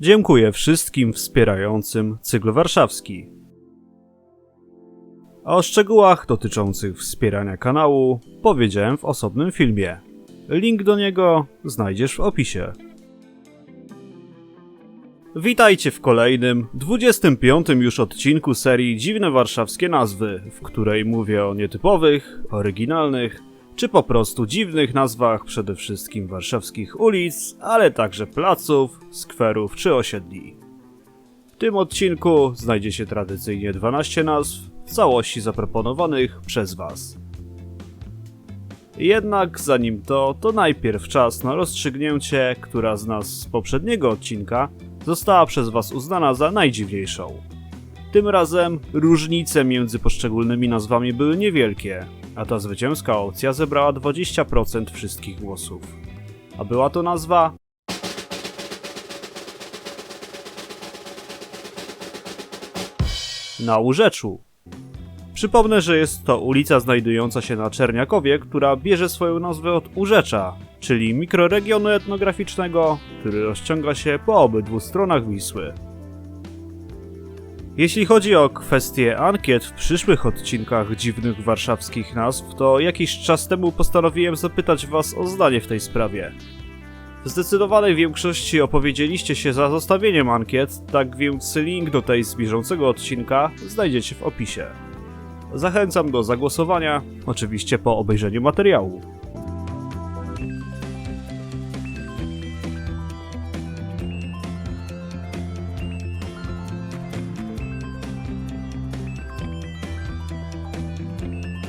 Dziękuję wszystkim wspierającym cykl warszawski. A o szczegółach dotyczących wspierania kanału powiedziałem w osobnym filmie. Link do niego znajdziesz w opisie. Witajcie w kolejnym, 25 już odcinku serii Dziwne Warszawskie Nazwy, w której mówię o nietypowych, oryginalnych, czy po prostu dziwnych nazwach przede wszystkim warszawskich ulic, ale także placów, skwerów czy osiedli. W tym odcinku znajdzie się tradycyjnie 12 nazw, w całości zaproponowanych przez Was. Jednak zanim to, to najpierw czas na rozstrzygnięcie, która z nas z poprzedniego odcinka została przez Was uznana za najdziwniejszą. Tym razem różnice między poszczególnymi nazwami były niewielkie, a ta zwycięska opcja zebrała 20% wszystkich głosów. A była to nazwa na Łóżeczu. Przypomnę, że jest to ulica znajdująca się na Czerniakowie, która bierze swoją nazwę od Urzecza, czyli mikroregionu etnograficznego, który rozciąga się po obydwu stronach Wisły. Jeśli chodzi o kwestię ankiet w przyszłych odcinkach dziwnych warszawskich nazw, to jakiś czas temu postanowiłem zapytać Was o zdanie w tej sprawie. W zdecydowanej większości opowiedzieliście się za zostawieniem ankiet, tak więc link do tej z bieżącego odcinka znajdziecie w opisie. Zachęcam do zagłosowania, oczywiście po obejrzeniu materiału.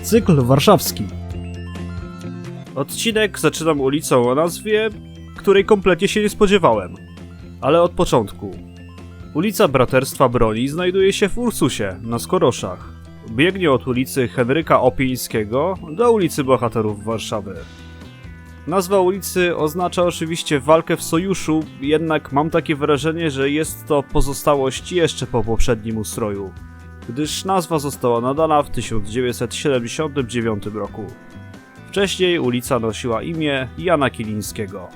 Cykl warszawski. Odcinek zaczynam ulicą o nazwie, której kompletnie się nie spodziewałem. Ale od początku. Ulica Braterstwa Broni znajduje się w Ursusie, na Skoroszach. Biegnie od ulicy Henryka Opieńskiego do ulicy Bohaterów Warszawy. Nazwa ulicy oznacza oczywiście walkę w sojuszu, jednak mam takie wrażenie, że jest to pozostałość jeszcze po poprzednim ustroju, gdyż nazwa została nadana w 1979 roku. Wcześniej ulica nosiła imię Jana Kilińskiego.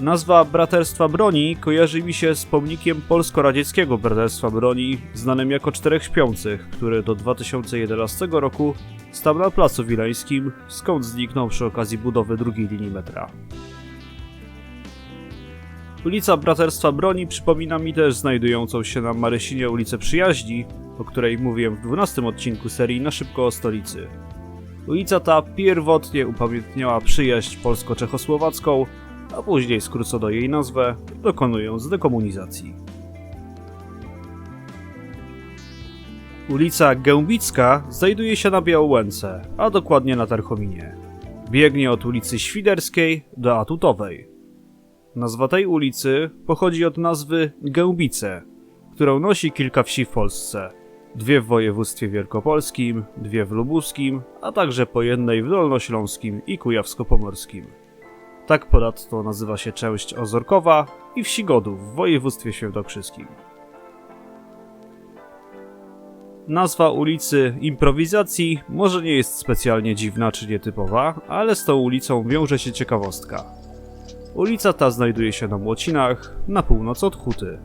Nazwa Braterstwa Broni kojarzy mi się z pomnikiem polsko-radzieckiego Braterstwa Broni, znanym jako Czterech Śpiących, który do 2011 roku stał na Placu Wileńskim, skąd zniknął przy okazji budowy drugiej linii metra. Ulica Braterstwa Broni przypomina mi też znajdującą się na Marysinie ulicę Przyjaźni, o której mówiłem w 12 odcinku serii Na szybko o stolicy. Ulica ta pierwotnie upamiętniała przyjaźń polsko-czechosłowacką, a później skrócono jej nazwę, dokonując dekomunizacji. Ulica Gębicka znajduje się na Białołęce, a dokładnie na Tarchominie. Biegnie od ulicy Świderskiej do Atutowej. Nazwa tej ulicy pochodzi od nazwy Gębice, którą nosi kilka wsi w Polsce. Dwie w województwie wielkopolskim, dwie w lubuskim, a także po jednej w dolnośląskim i kujawsko-pomorskim. Tak ponadto nazywa się część Ozorkowa i wsi Godów w województwie świętokrzyskim. Nazwa ulicy Improwizacji może nie jest specjalnie dziwna czy nietypowa, ale z tą ulicą wiąże się ciekawostka. Ulica ta znajduje się na Młocinach, na północ od Huty.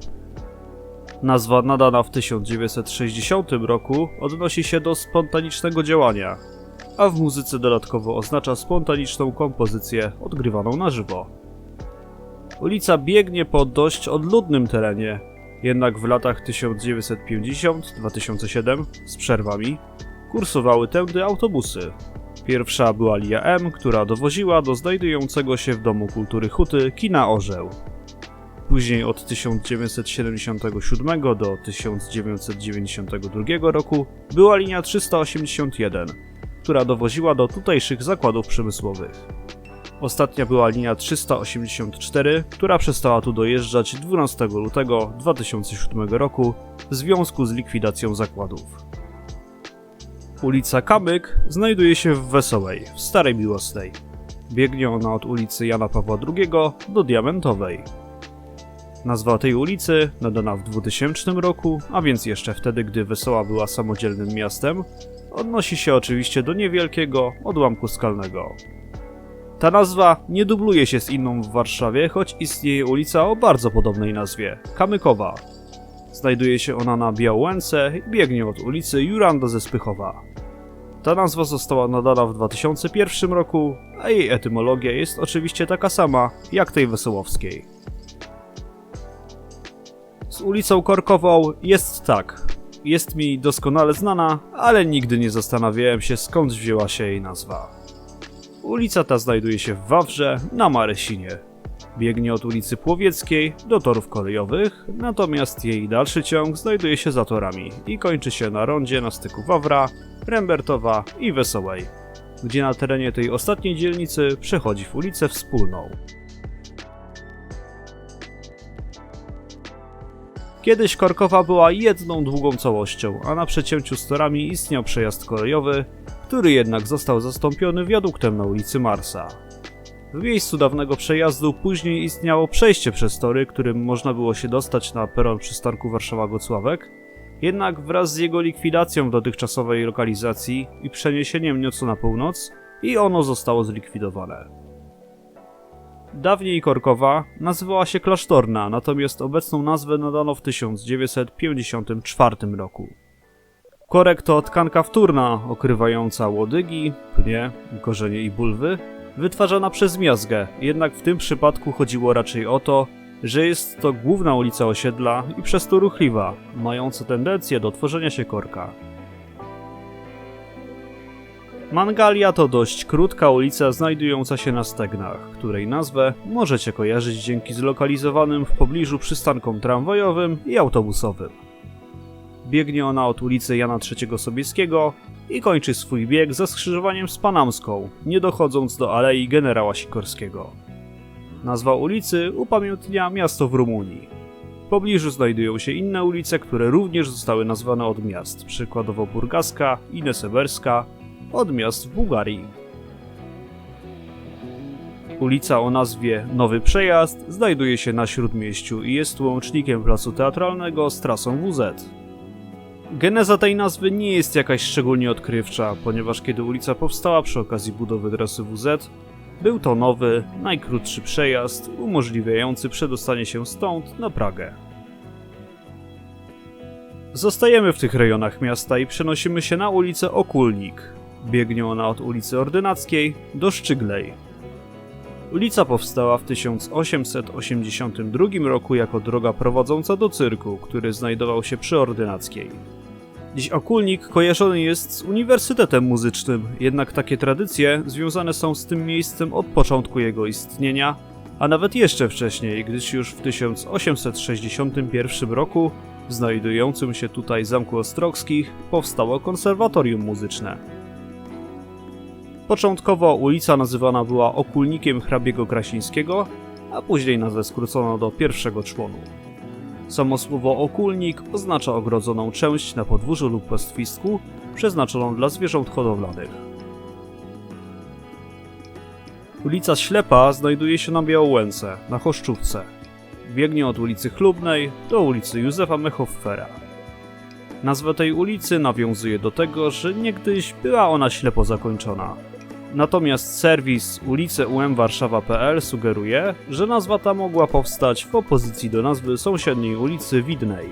Nazwa nadana w 1960 roku odnosi się do spontanicznego działania, a w muzyce dodatkowo oznacza spontaniczną kompozycję odgrywaną na żywo. Ulica biegnie po dość odludnym terenie, jednak w latach 1950-2007 z przerwami kursowały tędy autobusy. Pierwsza była linia M, która dowoziła do znajdującego się w Domu Kultury Huty kina Orzeł. Później od 1977 do 1992 roku była linia 381, która dowoziła do tutejszych zakładów przemysłowych. Ostatnia była linia 384, która przestała tu dojeżdżać 12 lutego 2007 roku w związku z likwidacją zakładów. Ulica Kamyk znajduje się w Wesołej, w Starej Miłosnej. Biegnie ona od ulicy Jana Pawła II do Diamentowej. Nazwa tej ulicy, nadana w 2000 roku, a więc jeszcze wtedy, gdy Wesoła była samodzielnym miastem, odnosi się oczywiście do niewielkiego odłamku skalnego. Ta nazwa nie dubluje się z inną w Warszawie, choć istnieje ulica o bardzo podobnej nazwie Kamykowa. Znajduje się ona na Białęce i biegnie od ulicy Juranda ze Spychowa. Ta nazwa została nadana w 2001 roku, a jej etymologia jest oczywiście taka sama jak tej Wesołowskiej. Z ulicą Korkową jest tak. Jest mi doskonale znana, ale nigdy nie zastanawiałem się skąd wzięła się jej nazwa. Ulica ta znajduje się w Wawrze na Marysinie. Biegnie od ulicy Płowieckiej do torów kolejowych, natomiast jej dalszy ciąg znajduje się za torami i kończy się na rondzie na styku Wawra, Rembertowa i Wesołej, gdzie na terenie tej ostatniej dzielnicy przechodzi w ulicę Wspólną. Kiedyś Korkowa była jedną długą całością, a na przecięciu z torami istniał przejazd kolejowy, który jednak został zastąpiony wiaduktem na ulicy Marsa. W miejscu dawnego przejazdu później istniało przejście przez tory, którym można było się dostać na peron przystanku Warszawa-Gocławek, jednak wraz z jego likwidacją w dotychczasowej lokalizacji i przeniesieniem nieco na północ, i ono zostało zlikwidowane. Dawniej Korkowa nazywała się Klasztorna, natomiast obecną nazwę nadano w 1954 roku. Korek to tkanka wtórna, okrywająca łodygi, pnie, korzenie i bulwy, wytwarzana przez miazgę, jednak w tym przypadku chodziło raczej o to, że jest to główna ulica osiedla i przez to ruchliwa, mająca tendencję do tworzenia się korka. Mangalia to dość krótka ulica znajdująca się na stegnach, której nazwę możecie kojarzyć dzięki zlokalizowanym w pobliżu przystankom tramwajowym i autobusowym. Biegnie ona od ulicy Jana III Sobieskiego i kończy swój bieg ze skrzyżowaniem z Panamską, nie dochodząc do Alei Generała Sikorskiego. Nazwa ulicy upamiętnia miasto w Rumunii. W pobliżu znajdują się inne ulice, które również zostały nazwane od miast, przykładowo Burgaska i Neseberska, od miast w Bułgarii. Ulica o nazwie Nowy Przejazd znajduje się na Śródmieściu i jest łącznikiem placu teatralnego z trasą WZ. Geneza tej nazwy nie jest jakaś szczególnie odkrywcza, ponieważ kiedy ulica powstała przy okazji budowy trasy WZ, był to nowy, najkrótszy przejazd umożliwiający przedostanie się stąd na Pragę. Zostajemy w tych rejonach miasta i przenosimy się na ulicę Okulnik. Biegnie ona od ulicy Ordynackiej do Szczyglej. Ulica powstała w 1882 roku jako droga prowadząca do cyrku, który znajdował się przy Ordynackiej. Dziś Okulnik kojarzony jest z Uniwersytetem Muzycznym, jednak takie tradycje związane są z tym miejscem od początku jego istnienia, a nawet jeszcze wcześniej, gdyż już w 1861 roku w znajdującym się tutaj Zamku Ostrogskich powstało konserwatorium muzyczne. Początkowo ulica nazywana była Okulnikiem hrabiego Krasińskiego, a później nazwę skrócono do pierwszego członu. Samo słowo okulnik oznacza ogrodzoną część na podwórzu lub pastwisku przeznaczoną dla zwierząt hodowlanych. Ulica Ślepa znajduje się na Białołęce, na Choszczówce. Biegnie od ulicy Chlubnej do ulicy Józefa Mechoffera. Nazwa tej ulicy nawiązuje do tego, że niegdyś była ona ślepo zakończona. Natomiast serwis uliceumwarszawa.pl sugeruje, że nazwa ta mogła powstać w opozycji do nazwy sąsiedniej ulicy Widnej.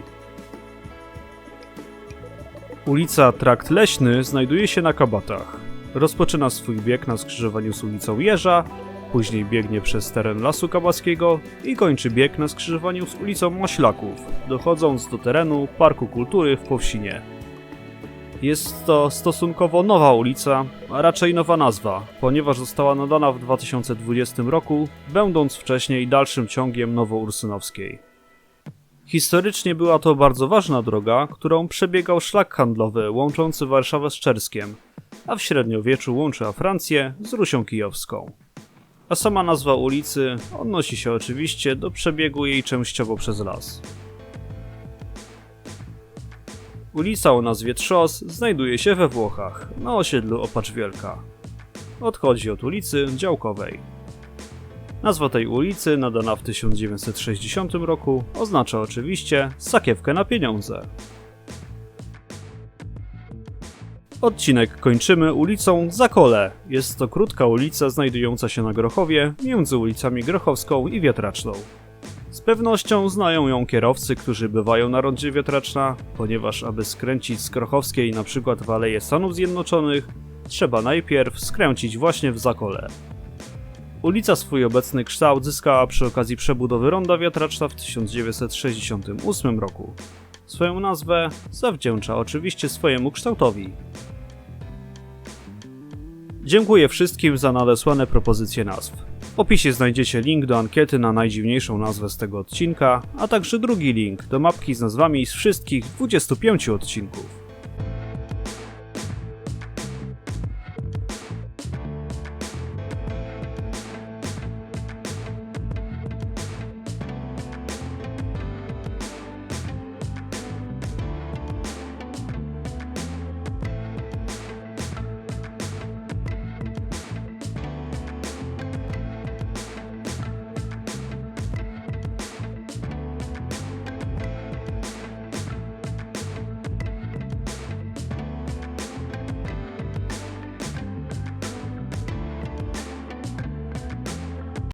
Ulica Trakt Leśny znajduje się na Kabatach. Rozpoczyna swój bieg na skrzyżowaniu z ulicą Jeża, później biegnie przez teren Lasu Kabackiego i kończy bieg na skrzyżowaniu z ulicą Maślaków, dochodząc do terenu Parku Kultury w Powsinie. Jest to stosunkowo nowa ulica, a raczej nowa nazwa, ponieważ została nadana w 2020 roku, będąc wcześniej dalszym ciągiem Nowoursynowskiej. Historycznie była to bardzo ważna droga, którą przebiegał szlak handlowy łączący Warszawę z Czerskiem, a w średniowieczu łączyła Francję z Rusią Kijowską. A sama nazwa ulicy odnosi się oczywiście do przebiegu jej częściowo przez las. Ulica o nazwie Trzos znajduje się we Włochach, na osiedlu Opacz Wielka. Odchodzi od ulicy Działkowej. Nazwa tej ulicy, nadana w 1960 roku, oznacza oczywiście sakiewkę na pieniądze. Odcinek kończymy ulicą Zakole. Jest to krótka ulica znajdująca się na Grochowie, między ulicami Grochowską i Wiatraczną. Z pewnością znają ją kierowcy, którzy bywają na rondzie Wiatraczna, ponieważ aby skręcić z Grochowskiej na przykład w Aleję Stanów Zjednoczonych, trzeba najpierw skręcić właśnie w Zakole. Ulica swój obecny kształt zyskała przy okazji przebudowy ronda Wiatraczna w 1968 roku. Swoją nazwę zawdzięcza oczywiście swojemu kształtowi. Dziękuję wszystkim za nadesłane propozycje nazw. W opisie znajdziecie link do ankiety na najdziwniejszą nazwę z tego odcinka, a także drugi link do mapki z nazwami z wszystkich 25 odcinków.